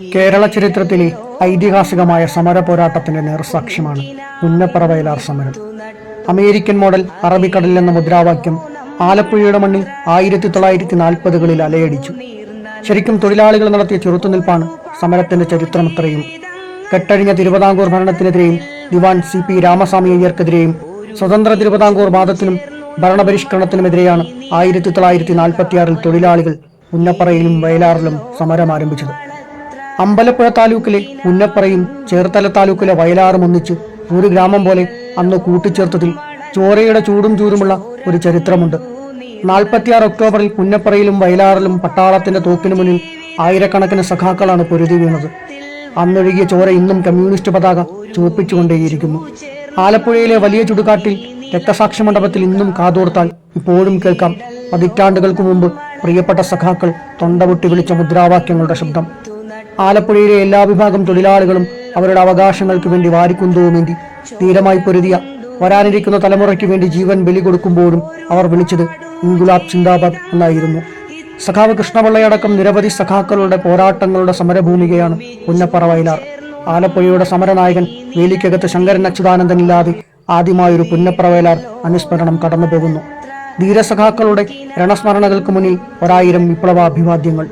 കേരള ചരിത്രത്തിലെ ഐതിഹാസികമായ സമര പോരാട്ടത്തിന്റെ നേർസാക്ഷ്യമാണ് പുന്നപ്പറ വയലാർ സമരം. അമേരിക്കൻ മോഡൽ അറബിക്കടൽ എന്ന മുദ്രാവാക്യം ആലപ്പുഴയുടെ മണ്ണിൽ ആയിരത്തി തൊള്ളായിരത്തി നാൽപ്പതുകളിൽ അലയടിച്ചു. ശരിക്കും തൊഴിലാളികൾ നടത്തിയ ചെറുത്തുനിൽപ്പാണ് സമരത്തിന്റെ ചരിത്രമത്രയും കെട്ടഴിഞ്ഞ തിരുവിതാംകൂർ ഭരണത്തിനെതിരെയും ദിവാൻ സി പി രാമസ്വാമി അയ്യർക്കെതിരെയും സ്വതന്ത്ര തിരുവിതാംകൂർ വാദത്തിനും ഭരണപരിഷ്കരണത്തിനുമെതിരെയാണ് ആയിരത്തി തൊള്ളായിരത്തി നാൽപ്പത്തിയാറിൽ തൊഴിലാളികൾ പുന്നപ്പറയിലും വയലാറിലും സമരം ആരംഭിച്ചത്. അമ്പലപ്പുഴ താലൂക്കിലെ പുന്നപ്പറയും ചേർത്തല താലൂക്കിലെ വയലാറും ഒന്നിച്ച് ഒരു ഗ്രാമം പോലെ അന്ന് കൂട്ടിച്ചേർത്തതിൽ ചോരയുടെ ചൂടും ചൂരുമുള്ള ഒരു ചരിത്രമുണ്ട്. നാൽപ്പത്തിയാറ് ഒക്ടോബറിൽ പുന്നപ്പറയിലും വയലാറിലും പട്ടാളത്തിന്റെ തോക്കിനു മുന്നിൽ ആയിരക്കണക്കിന് സഖാക്കളാണ് പൊരുതി വീണത്. അന്നൊഴുകിയ ചോര ഇന്നും കമ്മ്യൂണിസ്റ്റ് പതാക ചുവപ്പിച്ചുകൊണ്ടേയിരിക്കുന്നു. ആലപ്പുഴയിലെ വലിയ ചുടുകാട്ടിൽ രക്തസാക്ഷി മണ്ഡപത്തിൽ ഇന്നും കാതോർത്താൽ ഇപ്പോഴും കേൾക്കാം. പതിറ്റാണ്ടുകൾക്ക് മുമ്പ് പ്രിയപ്പെട്ട സഖാക്കൾ തൊണ്ടപൊട്ടി വിളിച്ച മുദ്രാവാക്യങ്ങളുടെ ശബ്ദം. ആലപ്പുഴയിലെ എല്ലാ വിഭാഗം തൊഴിലാളികളും അവരുടെ അവകാശങ്ങൾക്ക് വേണ്ടി വാരിക്കുന്തവുമേന്തി ധീരമായി പൊരുതിയ വരാനിരിക്കുന്ന തലമുറയ്ക്ക് വേണ്ടി ജീവൻ ബലി കൊടുക്കുമ്പോഴും അവർ വിളിച്ചത് ഇൻഗുലാബ് ചിന്താബാദ് എന്നായിരുന്നു. സഖാവ് കൃഷ്ണപിള്ളയടക്കം നിരവധി സഖാക്കളുടെ പോരാട്ടങ്ങളുടെ സമരഭൂമികയാണ് പുന്നപ്പറ വയലാർ. ആലപ്പുഴയുടെ സമരനായകൻ വേലിക്കകത്ത് ശങ്കരൻ അച്യുതാനന്ദൻ ഇല്ലാതെ ആദ്യമായൊരു പുന്നപ്പറ വയലാർ അനുസ്മരണം കടന്നുപോകുന്നു. ധീരസഖാക്കളുടെ രണസ്മരണകൾക്ക് മുന്നിൽ ഒരായിരം വിപ്ലവാഭിവാദ്യങ്ങൾ.